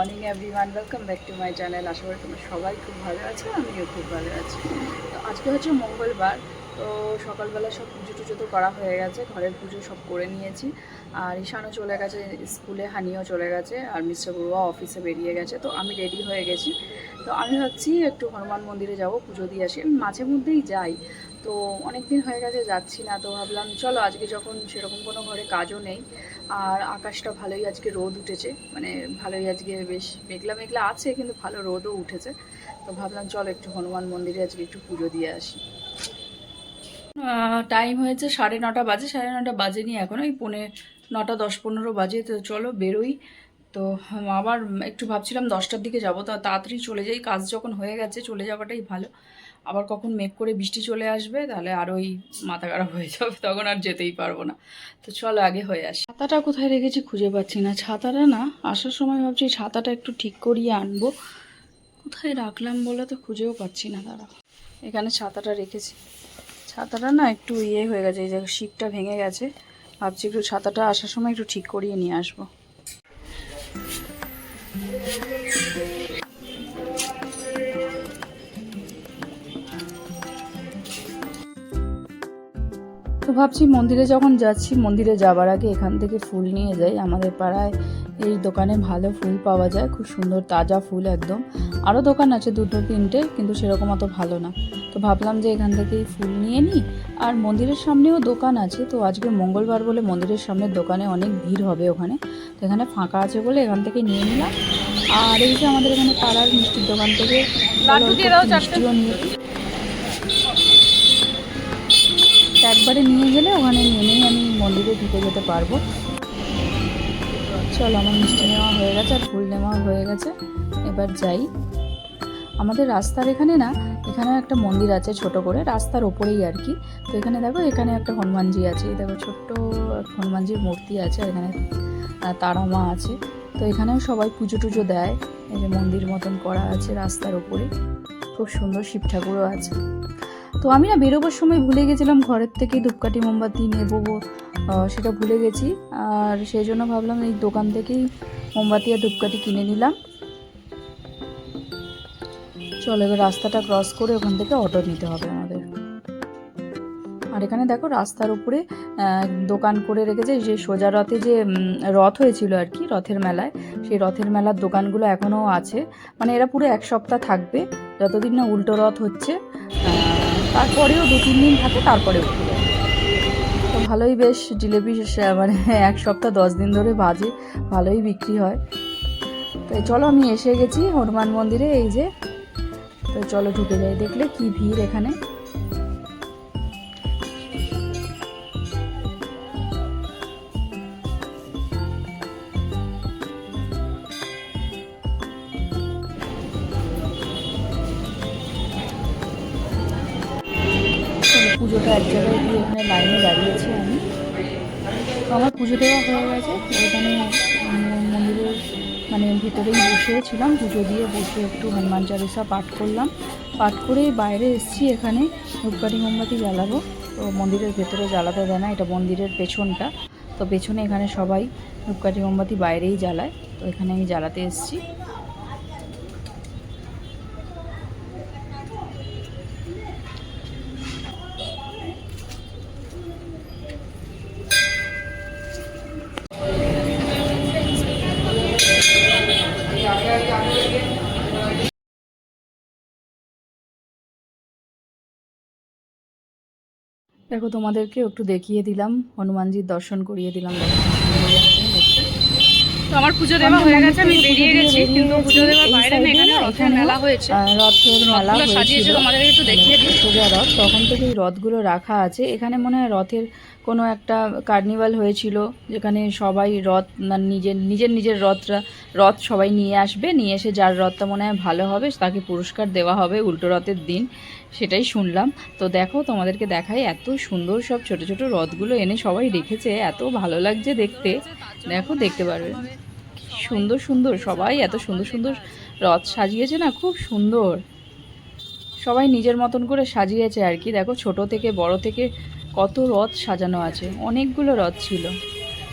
Morning everyone welcome back to my channel আশা করি তোমরা সবাই খুব ভালো আছো, আমিও খুব ভালো আছি। তো আজকে হচ্ছে মঙ্গলবার, তো সকালবেলা সব পুজো টুজো তো করা হয়ে গেছে, ঘরের পুজো সব করে নিয়েছি। আর ঈশানও চলে গেছে, স্কুলে, হানিও চলে গেছে, আর মিস্টার বড়ুয়া অফিসে বেরিয়ে গেছে, তো আমি রেডি হয়ে গেছি। তো আমি ভাবছি একটু হনুমান মন্দিরে যাব, পুজো দিয়ে আসি। আমি মাঝে মধ্যেই যাই তো অনেক দিন হয়ে গেছে, যাচ্ছি না, তো ভাবলাম চলো আজকে যখন সেরকম কোনো ঘরে কাজও নেই, আর আকাশটা ভালোই আজকে রোদ উঠেছে মানে ভালোই আজকে বেশ মেঘলা মেঘলা আছে, কিন্তু ভালো রোদও উঠেছে, তো ভাবলাম চলো একটু হনুমান মন্দিরে আজকে একটু পুজো দিয়ে আসি। টাইম হয়েছে সাড়ে নটা বাজে, সাড়ে নটা বাজেনি এখন, ওই পৌনে নটা দশ পনেরো বাজে, তো চলো বেরোই, তো আবার একটু ভাবছিলাম দশটার দিকে যাব, তো তাড়াতাড়ি চলে যাই, কাজ যখন হয়ে গেছে চলে যাওয়াটাই ভালো আবার কখন মেঘ করে বৃষ্টি চলে আসবে, তাহলে আরোই মাথা খারাপ হয়ে যাবে, তখন আর যেতেই পারব না। তো চলো আগে হয়ে আসি। ছাতাটা কোথায় রেখেছি খুঁজে পাচ্ছি না। ছাতাটা না, আসার সময় ভাবছি ছাতাটা একটু ঠিক করিয়ে আনব। কোথায় রাখলাম বলে তো খুঁজেও পাচ্ছি না দাঁড়া এখানে ছাতাটা রেখেছি। ছাতাটা না একটু ইয়ে হয়ে গেছে, এই যে শিকটা ভেঙে গেছে। ভাবছি একটু ছাতাটা আসার সময় একটু ঠিক করিয়ে নিয়ে আসব। তো ভাবছি মন্দিরে যখন যাচ্ছি মন্দিরে যাবার আগে এখান থেকে ফুল নিয়ে যাই। আমাদের পাড়ায় এই দোকানে ভালো ফুল পাওয়া যায় খুব সুন্দর তাজা ফুল একদম। আরও দোকান আছে দুটো তিনটে কিন্তু সেরকম অত ভালো না। তো ভাবলাম যে এখান থেকেই ফুল নিয়ে নিই আর মন্দিরের সামনেও দোকান আছে তো আজকে মঙ্গলবার বলে মন্দিরের সামনের দোকানে অনেক ভিড় হবে ওখানে। তো এখানে ফাঁকা আছে বলে এখান থেকে নিয়ে নিলাম। আর এই যে আমাদের এখানে পাড়ার মিষ্টির দোকান থেকে। মিষ্টিও নিয়ে একবারে নিয়ে গেলে ওখানে নেমেই আমি মন্দিরে ঢুকে যেতে পারব। চলো আমার মিষ্টি নেওয়া হয়ে গেছে আর ফুল নেওয়া হয়ে গেছে। এবার যাই। আমাদের রাস্তার এখানে না এখানেও একটা মন্দির আছে ছোট করে রাস্তার ওপরেই আর কি। তো এখানে দেখো এখানে একটা হনুমানজি আছে। দেখো ছোট্ট হনুমানজির মূর্তি আছে এখানে আহ, তারা মা আছে। তো এখানেও সবাই পুজো টুজো দেয়। এই যে মন্দির মতন করা আছে রাস্তার ওপরে। খুব সুন্দর শিব ঠাকুরও আছে। তো আমি না বেরোবার সময় ভুলে গেছিলাম ঘরের থেকে ধূপকাঠি, মোমবাতি নেব সেটা ভুলে গেছি। আর সেই জন্য ভাবলাম এই দোকান থেকেই মোমবাতি আর ধূপকাঠি কিনে নিলাম। চলো এবার রাস্তাটা ক্রস করে ওখান থেকে অটো নিতে হবে আমাদের। আর এখানে দেখো রাস্তার উপরে দোকান করে রেখেছে যে সোজা রথে যে রথ হয়েছিল আর কি, রথের মেলায়, সেই রথের মেলার দোকানগুলো এখনও আছে। মানে এরা পুরো এক সপ্তাহ থাকবে, যতদিন না উল্টো রথ হচ্ছে। তারপরেও দু, তিন দিন থাকে তারপরে উঠে যায়। তো ভালোই বেশ জিলেপি মানে এক সপ্তাহ দশ দিন ধরে বাজে, ভালোই বিক্রি হয়। তো চলো আমি এসে গেছি হনুমান মন্দিরে, এই যে। তো চলো ঢুকে যাই, দেখলে কি ভিড় এখানে। তো আমার পুজো দেওয়া হয়ে গেছে। এখানে মন্দিরের মানে ভিতরেই বসেছিলাম পুজো দিয়ে বসে একটু হনুমান চালিসা পাঠ করলাম। পাঠ করে বাইরে এসছি এখানে। ধূপকাঠি মোমবাতি জ্বালাবো। তো মন্দিরের ভেতরে জ্বালাতে দেয় না, এটা মন্দিরের পেছনটা। তো পেছনে এখানে সবাই ধূপকাঠি মোমবাতি বাইরেই জ্বালায়। তো এখানে আমি জ্বালাতে এসেছি। দেখো তোমাদেরকে একটু দেখিয়ে দিলাম হনুমানজির দর্শন করিয়ে দিলাম দেখো কি সুন্দর লাগছে দেখতে। তো আমার পুজো দেওয়া হয়ে গেছে আমি বেরিয়ে গেছি কিন্তু পুজো দেওয়ার বাইরে না এখানে রথের মেলা হয়েছে। রথের মেলা সাজিয়েছে তোমাদের একটু দেখিয়ে দিই। সোজা রথ তখন থেকেই রথগুলো রাখা আছে। এখানে মনে হয় রথের কোনো একটা কার্নিভাল হয়েছিল যেখানে সবাই রথ না নিজের নিজের নিজের রথরা রথ সবাই নিয়ে আসবে নিয়ে এসে যার রথটা মনে হয় ভালো হবে তাকে পুরস্কার দেওয়া হবে উল্টো রথের দিন সেটাই শুনলাম। তো দেখো তোমাদেরকে দেখাই এত সুন্দর সব ছোট ছোট রথগুলো এনে সবাই রেখেছে এত ভালো লাগছে দেখতে। দেখো দেখতে পারবে। সুন্দর সুন্দর, সবাই এত সুন্দর সুন্দর রথ সাজিয়েছে না? খুব সুন্দর। সবাই নিজের মতন করে সাজিয়েছে আর কি। দেখো ছোট থেকে বড় থেকে কত রথ সাজানো আছে। অনেকগুলো রথ ছিল।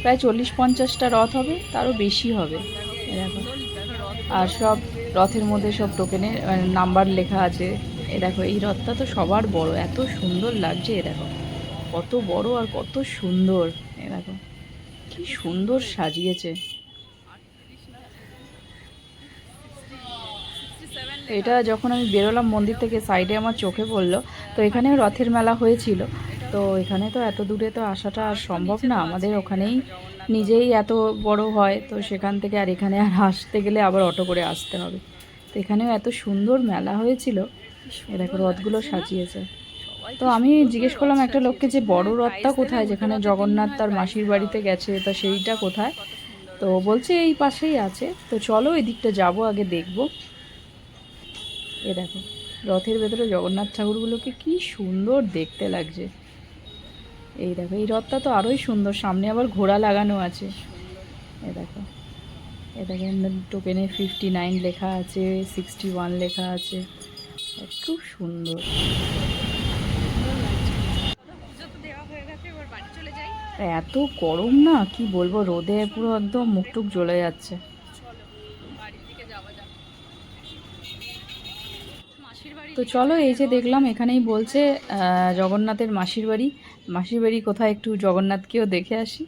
প্রায় চল্লিশ পঞ্চাশটা রথ হবে, তারও বেশি হবে। দেখো। আর সব রথের মধ্যে সব টোকেনের নাম্বার লেখা আছে। এ দেখো, এই রথটা তো সবার বড়। এত সুন্দর লাগছে, এ দেখো। কত বড় আর কত সুন্দর। এ দেখো, কি সুন্দর সাজিয়েছে। এটা যখন আমি বেরোলাম মন্দির থেকে সাইডে আমার চোখে পড়ল। তো এখানে রথের মেলা হয়েছিল। তো এখানে তো এত দূরে তো আসাটা আর সম্ভব না। আমাদের ওখানেই নিজেই এত বড় হয়, তো সেখান থেকে আর এখানে আর আসতে গেলে আবার অটো করে আসতে হবে। তো এখানেও এত সুন্দর মেলা হয়েছিল। এ দেখো, রথগুলো সাজিয়েছে। তো আমি জিজ্ঞেস করলাম একটা লোককে যে, বড় রথটা কোথায়? যেখানে জগন্নাথ তার মাসির বাড়িতে গেছে, তা সেইটা কোথায়? তো বলছে, এই পাশেই আছে। তো চলো এই দিকটা যাব, আগে দেখব। এ দেখো, রথের ভেতরে জগন্নাথ ঠাকুরগুলোকে কি সুন্দর দেখতে লাগছে। এই দেখো, এই রথটা তো আরোই সুন্দর, সামনে আবার ঘোড়া লাগানো আছে। এ দেখো, এ দেখেন টোকেনে ফিফটি নাইন লেখা আছে সিক্সটি ওয়ান লেখা আছে, খুব সুন্দর। এত গরম না, কি বলব, রোদে পুরো একদম মুখটুক জ্বলে যাচ্ছে চলো বাড়ির দিকে যাওয়া যাক মাসির বাড়ি তো চলো এই যে দেখলাম এখানেই বলছে জগন্নাথের মাসির বাড়ি। মাসির বাড়ি কোথায় একটু জগন্নাথকেও দেখে আসি।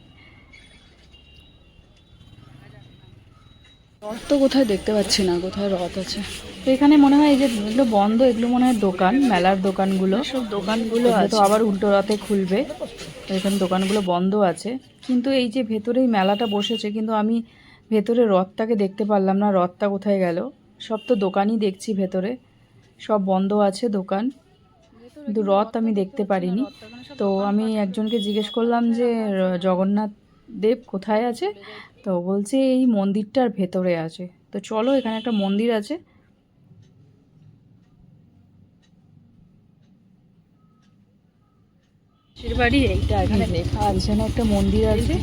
রথ তো কোথায় দেখতে পাচ্ছি না কোথায় রথ আছে? তো এখানে মনে হয় এই যে এগুলো বন্ধ এগুলো মনে হয় দোকান মেলার দোকানগুলো। সব দোকানগুলো তো আবার উল্টো রথে খুলবে। তো এখানে দোকানগুলো বন্ধ আছে। কিন্তু এই যে ভেতরেই মেলাটা বসেছে কিন্তু আমি ভেতরে রথটাকে দেখতে পারলাম না রথটা কোথায় গেল। সব তো দোকানই দেখছি ভেতরে। সব বন্ধ আছে দোকান। কিন্তু রথ আমি দেখতে পারিনি। তো আমি একজনকে জিজ্ঞেস করলাম যে জগন্নাথ দেব কোথায় আছে? তো বলছে এই মন্দিরটার ভেতরে আছে। তো চলো এখানে একটা মন্দির আছে। বাড়ি এইটা এখানে লেখা আছে। এখানে একটা মন্দির আছে।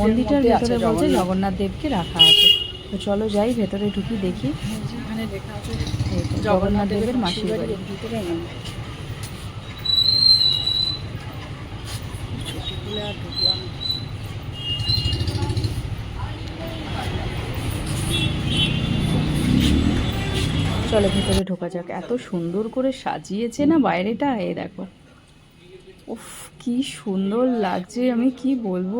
মন্দিরটার ভেতরে বলছে জগন্নাথ। দেবকে রাখা আছে। তো চলো যাই ভেতরে ঢুকি দেখি। এখানে লেখা আছে জগন্নাথ দেবের মাসির বাড়ি। চলো ভেতরে ঢোকা যাক। এত সুন্দর করে সাজিয়েছে না বাইরেটা? এ দেখো। উফ, কি সুন্দর লাগছে। আমি কি বলব?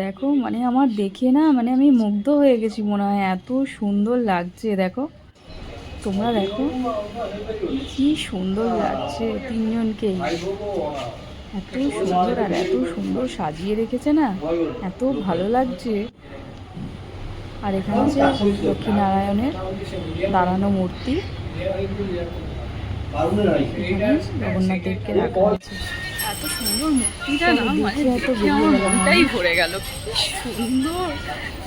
দেখো মানে আমার দেখে না মানে আমি মুগ্ধ হয়ে গেছি মনে হয়। এত সুন্দর লাগছে, দেখো। তোমরা দেখো, কি সুন্দর লাগছে তিনজনকেই এত সুন্দর আর এত সুন্দর সাজিয়ে রেখেছে না, এত ভালো লাগছে। আর এখানে আছে লক্ষ্মীনারায়ণের দাঁড়ানো মূর্তি। জগন্নাথ দেবকে রাখা এত সুন্দর মূর্তিটা না মানে দেখে আমার মনটাই ভরে গেল। কি সুন্দর।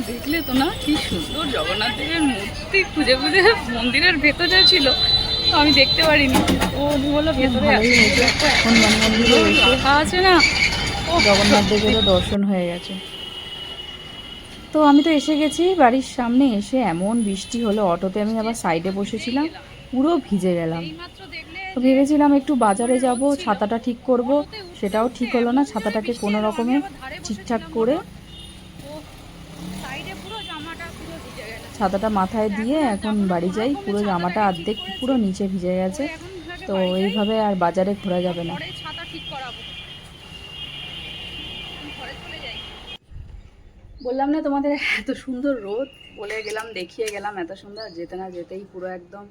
দেখলে তো না কি সুন্দর জগন্নাথ দেবের মূর্তি। খুঁজে খুঁজে মন্দিরের ভেতরে ছিল তো আমি দেখতে পারিনি। ও বলল ভেতরে আছে না। ও জগন্নাথ দেবেরও দর্শন হয়ে গেছে। তো আমি তো এসে গেছি বাড়ির সামনে এসে এমন বৃষ্টি হলো অটোতে আমি আবার সাইডে বসেছিলাম পুরো ভিজে গেলাম। তো ভেবেছিলাম একটু বাজারে যাব ছাতাটা ঠিক করব। সেটাও ঠিক হলো না। ছাতাটাকে কোনো রকমে ঠিকঠাক করে ছাতাটা মাথায় দিয়ে এখন বাড়ি যাই পুরো জামাটা অর্ধেক পুরো নিচে ভিজে গেছে। তো এইভাবে আর বাজারে ঘোরা যাবে না। বললাম না তোমাদের এত সুন্দর রোদ? বলে গেলাম দেখিয়ে গেলাম এত সুন্দর যেতে না যেতেই পুরো একদম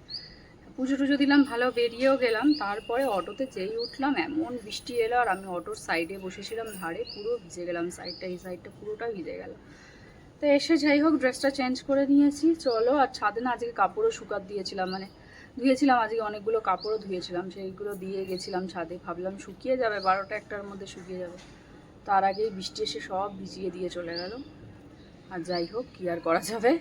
পুজো টুজো দিলাম, ভালো বেরিয়েও গেলাম। তারপরে অটোতে যেই উঠলাম, এমন বৃষ্টি এলো আর আমি অটোর সাইডে বসেছিলাম ধারে, পুরো ভিজে গেলাম সাইডটা, এই সাইডটা পুরোটা ভিজে গেল। তো এসে যাই হোক, ড্রেসটা চেঞ্জ করে নিয়েছি, চলো। আর ছাদে না আজকে কাপড়ও শুকাত দিয়েছিলাম মানে ধুয়েছিলাম, আজকে অনেকগুলো কাপড়ও ধুয়েছিলাম, সেইগুলো দিয়ে গেছিলাম ছাদে। ভাবলাম শুকিয়ে যাবে, বারোটা একটার মধ্যে শুকিয়ে যাবে। তার আগেই বৃষ্টি এসে সব ভিজিয়ে দিয়ে চলে গেল। আর যাই হোক, কী আর করা যাবে।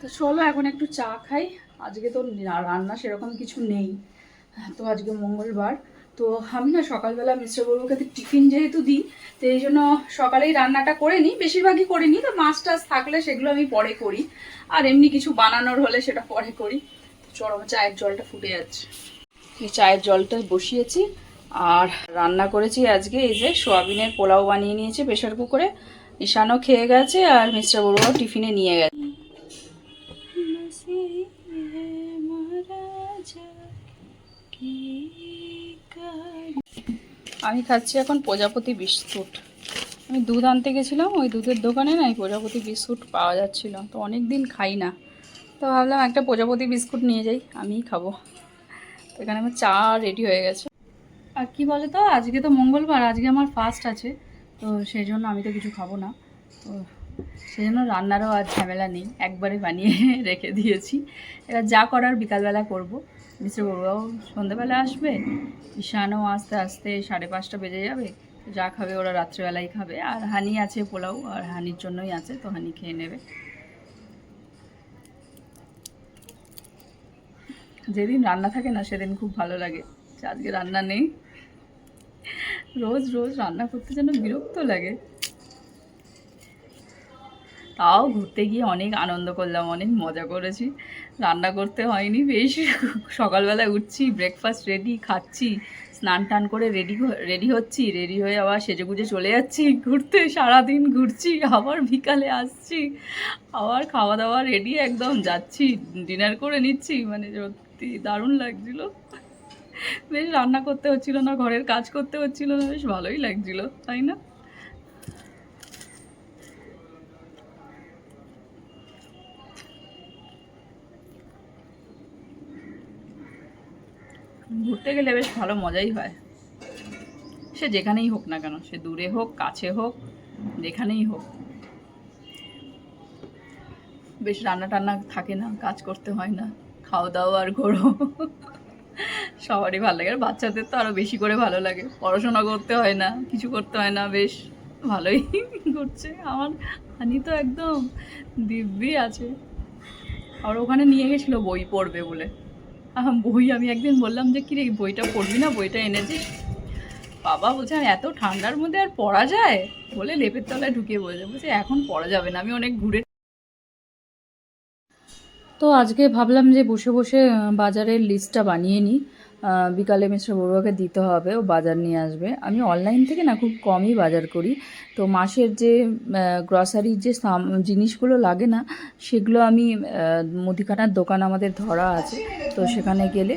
তো চলো, এখন একটু চা খাই। আজকে তো রান্না সেরকম কিছু নেই। তো আজকে মঙ্গলবার। তো আমি না সকালবেলা মিস্টার বাবুকে তো টিফিন যেহেতু দিই, তো এই জন্য সকালেই রান্নাটা করে নিই। বেশিরভাগই করে নিই, তো মাছ টাছ থাকলে সেগুলো আমি পরে করি। আর এমনি কিছু বানানোর হলে সেটা পরে করি। চরম চায়ের জলটা ফুটে যাচ্ছে। এই চায়ের জলটা বসিয়েছি, আর রান্না করেছি আজকে এই যে সোয়াবিনের পোলাও বানিয়ে নিয়েছি প্রেশার কুকারে। ঈশানও খেয়ে গেছে আর মিস্টার বড়ুয়াও টিফিনে নিয়ে গেছে। আমি খাচ্ছি এখন প্রজাপতি বিস্কুট। আমি দুধ আনতে গেছিলাম, ওই দুধের দোকানে না এই প্রজাপতি বিস্কুট পাওয়া যাচ্ছিল। তো অনেক দিন খাই না। তো ভাবলাম একটা প্রজাপতি বিস্কুট নিয়ে যাই, আমিই খাব। তো এখানে আমার চা রেডি হয়ে গেছে। আর কি বলে তো আজকে তো মঙ্গলবার, আজকে আমার ফার্স্ট আছে। তো সেই জন্য আমি তো কিছু খাব না। তো সেই জন্য রান্নারও আর ঝামেলা নেই। একবারে বানিয়ে রেখে দিয়েছি। এবার যা করার বিকালবেলা করব। মিস্টার বড়ুয়াও সন্ধ্যেবেলা আসবে, ঈশানও আস্তে আস্তে সাড়ে পাঁচটা বেজে যাবে, যা খাবে ওরা রাত্রেবেলাই খাবে, আর হানি আছে পোলাও, আর হানির জন্যই আছে, তো হানি খেয়ে নেবে। যেদিন রান্না থাকে না সেদিন খুব ভালো লাগে আজকে রান্না নেই। রোজ রোজ রান্না করতে যেন বিরক্ত লাগে। তাও ঘুরতে গিয়ে অনেক আনন্দ করলাম, অনেক মজা করেছি। রান্না করতে হয়নি, বেশ সকালবেলায় উঠছি ব্রেকফাস্ট রেডি খাচ্ছি, স্নান টান করে রেডি রেডি হচ্ছি রেডি হয়ে আবার সেজে গুজে চলে যাচ্ছি, ঘুরতে সারাদিন ঘুরছি, আবার বিকালে আসছি, আবার খাওয়া দাওয়া রেডি একদম যাচ্ছি ডিনার করে নিচ্ছি মানে সত্যি দারুণ লাগছিল। বেশ রান্না করতে হচ্ছিল না, ঘরের কাজ করতে হচ্ছিল না, বেশ ভালোই লাগছিল, তাই না? ঘুরতে গেলে বেশ ভালো মজাই হয়। সে যেখানেই হোক না কেন, সে দূরে হোক, কাছে হোক, যেখানেই হোক। বেশ রান্না টান্না থাকে না, কাজ করতে হয় না খাওয়া দাওয়া আর ঘোরো সবারই ভালো লাগে, আর বাচ্চাদের তো আরও বেশি করে ভালো লাগে। পড়াশোনা করতে হয় না, কিছু করতে হয় না, বেশ ভালোই ঘুরছে। আমার হানি তো একদম দিব্যি আছে। আর ওখানে নিয়ে গেছিল বই পড়বে বলে। বই আমি একদিন বললাম যে, কিরে বইটা পড়বি না? বইটা এনেছিস? বাবা বলছে, "আর এত ঠান্ডার মধ্যে আর পড়া যায়? বলে লেপের তলায় ঢুকিয়ে বলছে বলছে, এখন পড়া যাবে না, আমি অনেক ঘুরে তো আজকে ভাবলাম যে বসে বসে বাজারের লিস্টটা বানিয়ে নিই। বিকালে মিস্টার বড়ুয়াকে দিতে হবে, ও বাজার নিয়ে আসবে। আমি অনলাইন থেকে না খুব কমই বাজার করি। তো মাসের যে গ্রসারির যে জিনিসগুলো লাগে না, সেগুলো আমি মুদিখানার দোকান আমাদের ধরা আছে। তো সেখানে গেলে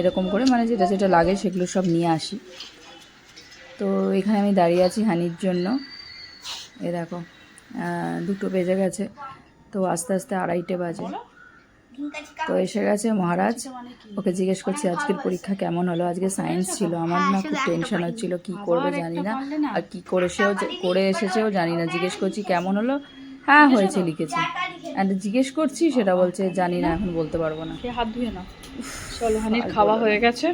এরকম করে মানে যেটা যেটা লাগে সেগুলো সব নিয়ে আসি। তো এখানে আমি দাঁড়িয়ে আছি হানির জন্য। এ দেখো দুটো বেজে গেছে। তো আস্তে আস্তে আড়াইটে বাজে। তো এসে গেছে মহারাজ। ওকে জিজ্ঞেস করছি আজকের পরীক্ষা কেমন হলো? আজকে সায়েন্স ছিল আমার না খুব টেনশন হচ্ছিল কি করবে জানি না। আর কি করে সেও করে এসেছেও জানি না জিজ্ঞেস করছি কেমন হলো? হ্যাঁ হয়েছে লিখেছি। অ্যান্ড জিজ্ঞেস করছি সেটা বলছে জানি না এখন বলতে পারব না। হাত ধুয়ে না চলো হানির খাওয়া হয়ে গেছে।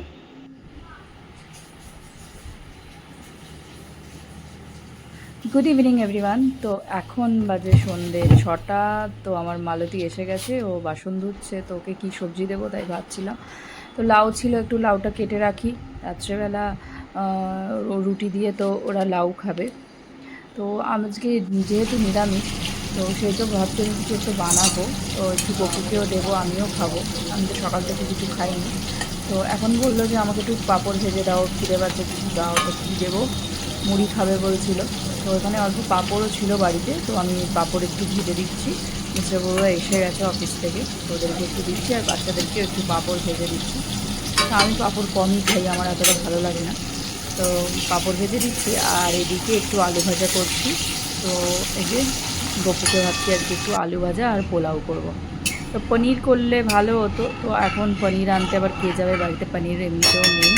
গুড ইভিনিং এভরিওয়ান তো এখন বাজে সন্ধে ছটা, তো আমার মালতী এসে গেছে, ও বাসন ধুচ্ছে, তো ওকে কী সবজি দেবো তাই ভাবছিলাম। তো লাউ ছিল, একটু লাউটা কেটে রাখি। রাত্রেবেলা রুটি দিয়ে তো ওরা লাউ খাবে। তো আজকে যেহেতু নিরামিষ, তো ভাবছি আমি কিছু একটু বানাবো। তো একটু গপুকেও দেবো, আমিও খাব। আমি তো সকাল থেকে কিছু খাইনি। তো এখন বলল যে আমাকে একটু পাঁপড় ভেজে দাও খিদে পাচ্ছে কিছু দাও, তো কী দেবো? মুড়ি খাবে বলছিল। তো ওখানে অল্প পাঁপড়ও ছিল বাড়িতে, তো আমি পাঁপড় একটু ভেজে দিচ্ছি। মিস্টার বড়ুয়া এসে গেছে অফিস থেকে ওদেরকে একটু দিচ্ছি আর বাচ্চাদেরকে একটু পাঁপড় ভেজে দিচ্ছি। আমি পাঁপড় কমই খাই, আমার এতটা ভালো লাগে না। তো পাঁপড় ভেজে দিচ্ছি আর এদিকে একটু আলু ভাজা করছি। তো এই যে গপুকে ভাবছি আজকে একটু আলু ভাজা আর পোলাও করব। তো পনির করলে ভালো হতো, তো এখন পনির আনতে আবার কে যাবে বাড়িতে? পনির এমনিতেও নেই।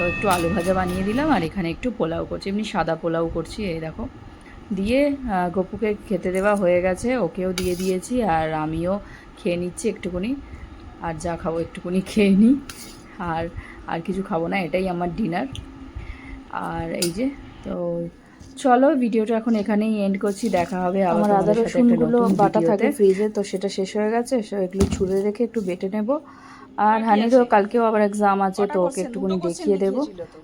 তো একটু আলু ভাজা বানিয়ে দিলাম আর এখানে একটু পোলাও করছি। এমনি সাদা পোলাও করছি এই দেখো। দিয়ে গপুকে খেতে দেওয়া হয়ে গেছে ওকেও দিয়ে দিয়েছি আর আমিও খেয়ে নিচ্ছি একটুকুনি। আর যা খাব একটুকুনি খেয়ে নিই। আর আর কিছু খাব না এটাই আমার ডিনার। আর এই যে তো চলো ভিডিওটা এখন এখানেই এন্ড করছি দেখা হবে আমার আদা রসুনগুলো বাটা থাকে ফ্রিজে তো সেটা শেষ হয়ে গেছে এগুলো ছুলে রেখে একটু বেটে নেব। আর হানিরও কালকেও আবার এক্সাম আছে তো ওকে একটুখানি দেখিয়ে দেব।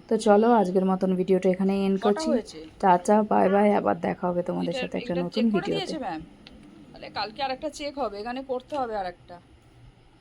তো। চলো আজকের মতন ভিডিওটা এখানে এন্ড করছি। টাটা বাই বাই আবার দেখা হবে তোমাদের সাথে একটা নতুন ভিডিওতে। কালকে আরেকটা চেক হবে এখানে করতে হবে আরেকটা।